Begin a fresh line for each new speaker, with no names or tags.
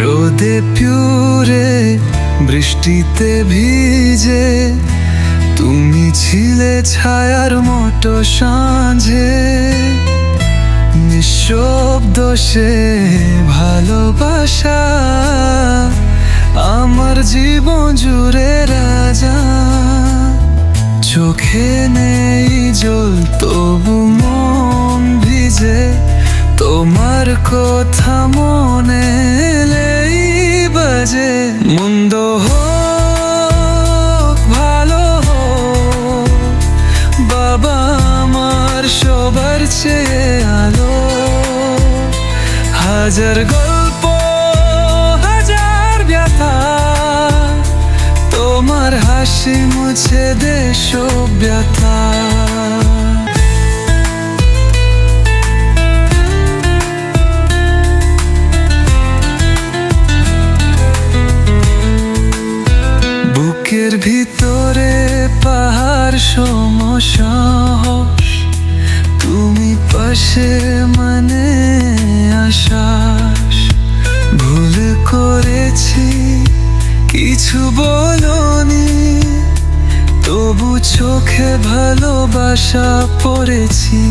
রোদে পিউরে বৃষ্টিতে ভিজে তুমি ছিলে ছায়ার মতো সাঁঝে। নিঃশব্দ সে ভালোবাসা আমার জীবন জুড়ে চোখে নেই জল, তবু মন ভিজে। তোমার কথা মনে এলেই বাজে। মন্দ হোক, ভালো বাবা আমার সবার চেয়ে আলো। হাজার গল্প হাসি মুছে দে ব্যথা। বুকের ভিতরে পাহাড় সমসাহস তুমি পাশে মানে আশ্বাস ভুল করেছি কিছু বলনি তবু চোখে ভালোবাসা পড়েছি।